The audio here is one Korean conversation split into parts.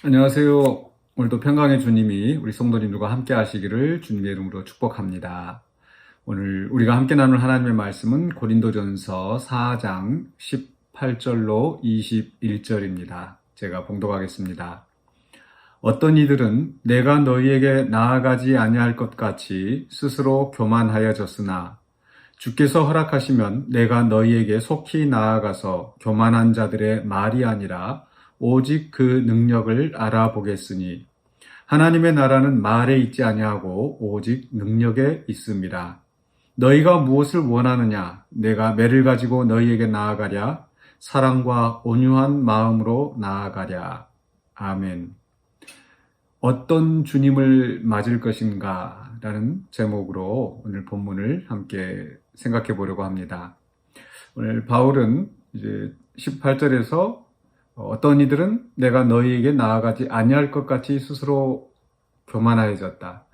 안녕하세요. 오늘도 평강의 주님이 우리 성도님들과 함께 하시기를 주님의 이름으로 축복합니다. 오늘 우리가 함께 나눌 하나님의 말씀은 고린도전서 4장 18절로 21절입니다. 제가 봉독하겠습니다. 어떤 이들은 내가 너희에게 나아가지 아니할 것 같이 스스로 교만하여졌으나 주께서 허락하시면 내가 너희에게 속히 나아가서 교만한 자들의 말이 아니라 오직 그 능력을 알아보겠으니 하나님의 나라는 말에 있지 아니하고 오직 능력에 있습니다. 너희가 무엇을 원하느냐? 내가 매를 가지고 너희에게 나아가랴. 사랑과 온유한 마음으로 나아가랴. 아멘. 어떤 주님을 맞을 것인가? 라는 제목으로 오늘 본문을 함께 생각해 보려고 합니다. 오늘 바울은 이제 18절에서 어떤 이들은 내가 너희에게 나아가지 아니할 것 같이 스스로 교만하여졌다.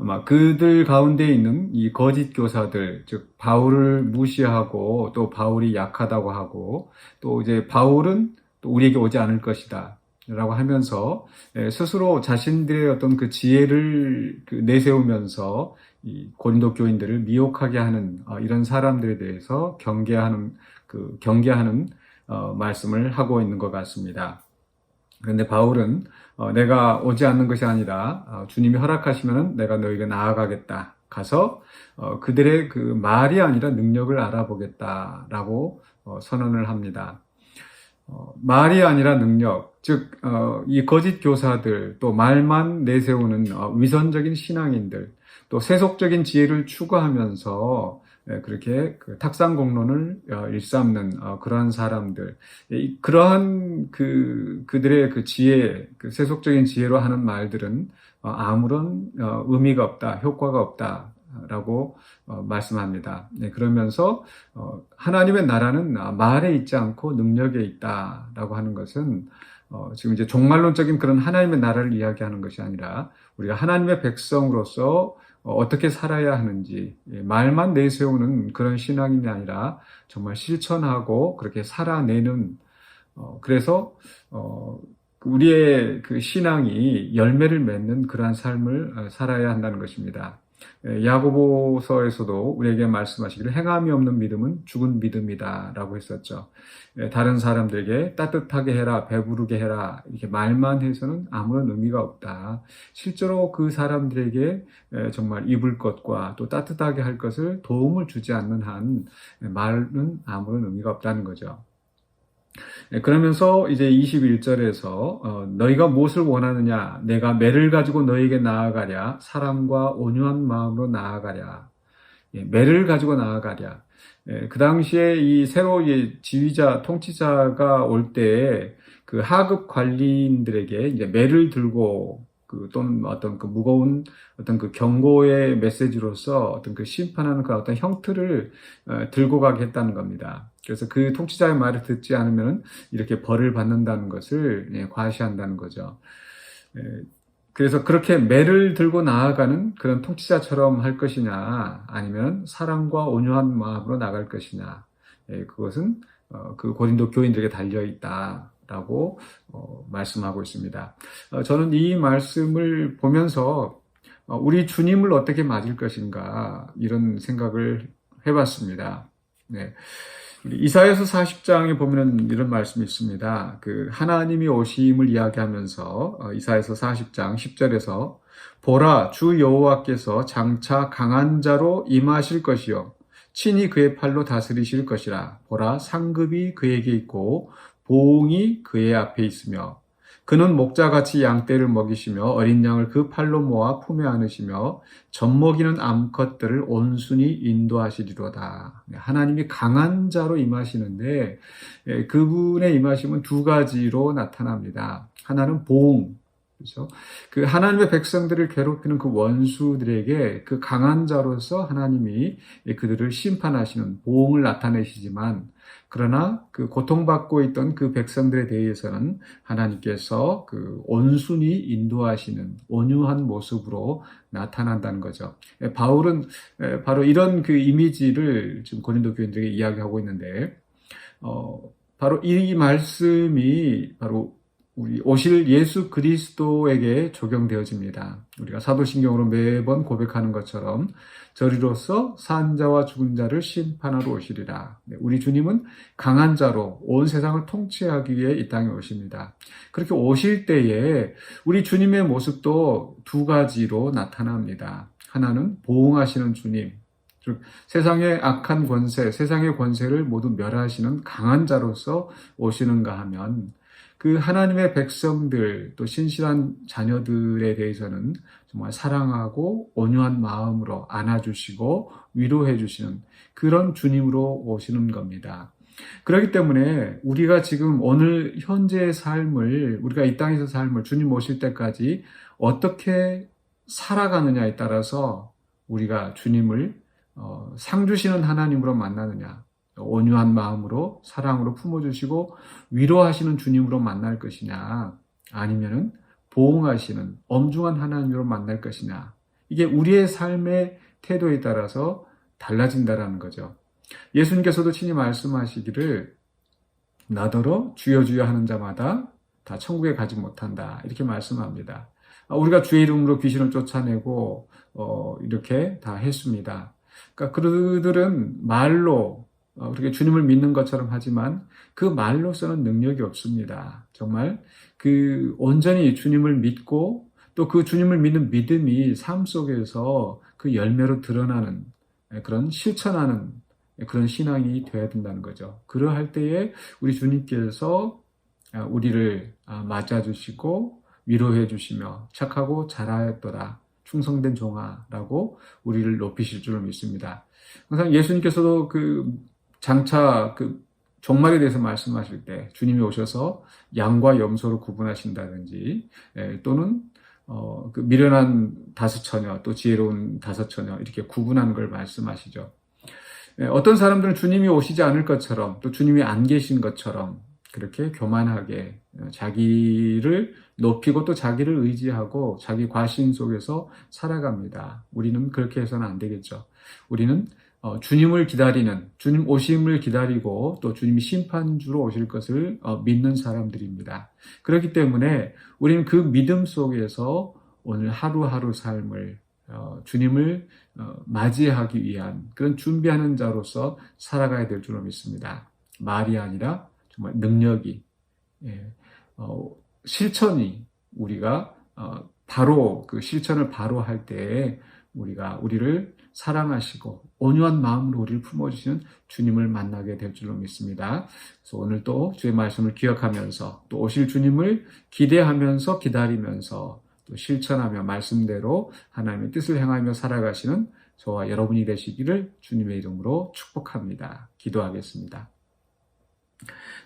아마 그들 가운데 있는 이 거짓 교사들, 즉 바울을 무시하고 또 바울이 약하다고 하고 또 이제 바울은 또 우리에게 오지 않을 것이다. 라고 하면서 예, 스스로 자신들의 어떤 그 지혜를 그 내세우면서 이 고린도 교인들을 미혹하게 하는 어, 이런 사람들에 대해서 경계하는 그 경계하는 어, 말씀을 하고 있는 것 같습니다. 그런데 바울은 어, 내가 오지 않는 것이 아니라 어, 주님이 허락하시면 내가 너에게 나아가겠다. 가서 어, 그들의 그 말이 아니라 능력을 알아보겠다라고 어, 선언을 합니다. 어, 말이 아니라 능력, 즉, 어, 이 거짓 교사들, 또 말만 내세우는 어, 위선적인 신앙인들, 또 세속적인 지혜를 추구하면서 예, 그렇게 그 탁상 공론을 어, 일삼는 어, 그러한 사람들, 그러한 그 그들의 그 지혜, 그 세속적인 지혜로 하는 말들은 어, 아무런 의미가 없다, 효과가 없다. 라고 말씀합니다. 네, 그러면서 하나님의 나라는 말에 있지 않고 능력에 있다라고 하는 것은 지금 이제 종말론적인 그런 하나님의 나라를 이야기하는 것이 아니라 우리가 하나님의 백성으로서 어, 어떻게 살아야 하는지 예, 말만 내세우는 그런 신앙이 아니라 정말 실천하고 그렇게 살아내는 어, 그래서 어, 우리의 그 신앙이 열매를 맺는 그러한 삶을 살아야 한다는 것입니다. 예, 야고보서에서도 우리에게 말씀하시기를 행함이 없는 믿음은 죽은 믿음이다라고 했었죠. 예, 다른 사람들에게 따뜻하게 해라, 배부르게 해라 이렇게 말만 해서는 아무런 의미가 없다. 실제로 그 사람들에게 예, 정말 입을 것과 또 따뜻하게 할 것을 도움을 주지 않는 한 말은 아무런 의미가 없다는 거죠. 네, 그러면서 이제 21절에서 어, 너희가 무엇을 원하느냐? 내가 매를 가지고 너희에게 나아가랴. 사랑과 온유한 마음으로 나아가랴. 예, 매를 가지고 나아가랴. 예, 그 당시에 이 새로 지휘자 통치자가 올 때 그 하급 관리인들에게 이제 매를 들고 그 또는 어떤 그 무거운 어떤 그 경고의 메시지로서 어떤 그 심판하는 그 어떤 형틀을 어, 들고 가게 했다는 겁니다. 그래서 그 통치자의 말을 듣지 않으면 이렇게 벌을 받는다는 것을 예, 과시한다는 거죠. 예, 그래서 그렇게 매를 들고 나아가는 그런 통치자처럼 할 것이냐, 아니면 사랑과 온유한 마음으로 나갈 것이냐, 예, 그것은 어, 그 고린도 교인들에게 달려 있다. 라고 어, 말씀하고 있습니다. 어, 저는 이 말씀을 보면서 어, 우리 주님을 어떻게 맞을 것인가 이런 생각을 해봤습니다. 네. 이사야서 40장에 보면 이런 말씀이 있습니다. 그 하나님이 오심을 이야기하면서 어, 이사야서 40장 10절에서 보라 주 여호와께서 장차 강한 자로 임하실 것이요 친히 그의 팔로 다스리실 것이라 보라 상급이 그에게 있고 보응이 그의 앞에 있으며 그는 목자같이 양떼를 먹이시며 어린 양을 그 팔로 모아 품에 안으시며 젖먹이는 암컷들을 온순히 인도하시리로다. 네, 하나님이 강한 자로 임하시는데 예, 그분의 임하심은 두 가지로 나타납니다. 하나는 보응, 그렇죠? 그 하나님의 백성들을 괴롭히는 그 원수들에게 그 강한 자로서 하나님이 그들을 심판하시는 보응을 나타내시지만 그러나 그 고통받고 있던 그 백성들에 대해서는 하나님께서 그 온순히 인도하시는 온유한 모습으로 나타난다는 거죠. 예, 바울은 예, 바로 이런 그 이미지를 지금 고린도 교인들에게 이야기하고 있는데, 어, 바로 이 말씀이 바로 우리 오실 예수 그리스도에게 적용되어집니다. 우리가 사도신경으로 매번 고백하는 것처럼 저리로서 산 자와 죽은 자를 심판하러 오시리라. 네, 우리 주님은 강한 자로 온 세상을 통치하기 위해 이 땅에 오십니다. 그렇게 오실 때에 우리 주님의 모습도 두 가지로 나타납니다. 하나는 보응하시는 주님, 즉 세상의 악한 권세, 세상의 권세를 모두 멸하시는 강한 자로서 오시는가 하면 그 하나님의 백성들 또 신실한 자녀들에 대해서는 정말 사랑하고 온유한 마음으로 안아주시고 위로해 주시는 그런 주님으로 오시는 겁니다. 그렇기 때문에 우리가 지금 오늘 현재의 삶을 우리가 이 땅에서 삶을 주님 오실 때까지 어떻게 살아가느냐에 따라서 우리가 주님을 어, 상 주시는 하나님으로 만나느냐 온유한 마음으로 사랑으로 품어주시고 위로하시는 주님으로 만날 것이냐 아니면은 보응하시는 엄중한 하나님으로 만날 것이냐 이게 우리의 삶의 태도에 따라서 달라진다라는 거죠. 예수님께서도 친히 말씀하시기를 나더러 주여 주여 하는 자마다 다 천국에 가지 못한다 이렇게 말씀합니다. 아, 우리가 주의 이름으로 귀신을 쫓아내고 어, 이렇게 다 했습니다. 그러니까 그들은 말로 어, 그렇게 주님을 믿는 것처럼 하지만 그 말로서는 능력이 없습니다. 정말 그 온전히 주님을 믿고 또 그 주님을 믿는 믿음이 삶 속에서 그 열매로 드러나는 그런 실천하는 그런 신앙이 되어야 된다는 거죠. 그러할 때에 우리 주님께서 아, 우리를 아, 맞아주시고 위로해 주시며 착하고 잘하였더라. 충성된 종아라고 우리를 높이실 줄을 믿습니다. 항상 예수님께서도 그 장차 그 종말에 대해서 말씀하실 때 주님이 오셔서 양과 염소로 구분하신다든지 예, 또는 어, 그 미련한 다섯 처녀 또 지혜로운 다섯 처녀 이렇게 구분하는 걸 말씀하시죠. 예, 어떤 사람들은 주님이 오시지 않을 것처럼 또 주님이 안 계신 것처럼 그렇게 교만하게 어, 자기를 높이고 또 자기를 의지하고 자기 과신 속에서 살아갑니다. 우리는 그렇게 해서는 안 되겠죠. 우리는 어, 주님을 기다리는 주님 오심을 기다리고 또 주님이 심판주로 오실 것을 어, 믿는 사람들입니다. 그렇기 때문에 우리는 그 믿음 속에서 오늘 하루하루 삶을 어, 주님을 어, 맞이하기 위한 그런 준비하는 자로서 살아가야 될 줄로 믿습니다. 말이 아니라 정말 능력이 예, 어, 실천이 우리가 어, 바로 그 실천을 바로 할 때에 우리가 우리를 사랑하시고 온유한 마음으로 우리를 품어주시는 주님을 만나게 될 줄로 믿습니다. 그래서 오늘 또 주의 말씀을 기억하면서 또 오실 주님을 기대하면서 기다리면서 또 실천하며 말씀대로 하나님의 뜻을 행하며 살아가시는 저와 여러분이 되시기를 주님의 이름으로 축복합니다. 기도하겠습니다.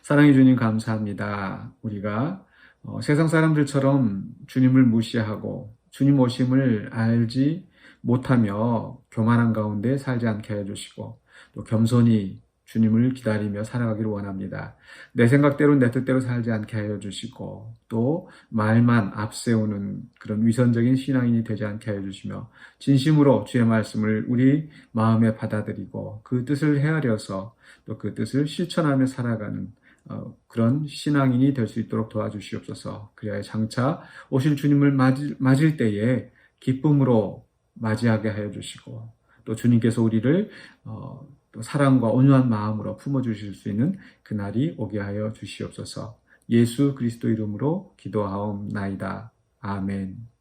사랑해 주님 감사합니다. 우리가 어, 세상 사람들처럼 주님을 무시하고 주님 오심을 알지 못하며 교만한 가운데 살지 않게 해 주시고 또 겸손히 주님을 기다리며 살아가기를 원합니다. 내 생각대로 내 뜻대로 살지 않게 하여 주시고 또 말만 앞세우는 그런 위선적인 신앙인이 되지 않게 하여 주시며 진심으로 주의 말씀을 우리 마음에 받아들이고 그 뜻을 헤아려서 또 그 뜻을 실천하며 살아가는 어, 그런 신앙인이 될 수 있도록 도와주시옵소서. 그래야 장차 오실 주님을 맞을, 맞을 때에 기쁨으로 맞이하게 하여 주시고 또 주님께서 우리를 어, 또 사랑과 온유한 마음으로 품어 주실 수 있는 그 날이 오게 하여 주시옵소서. 예수 그리스도 이름으로 기도하옵나이다. 아멘.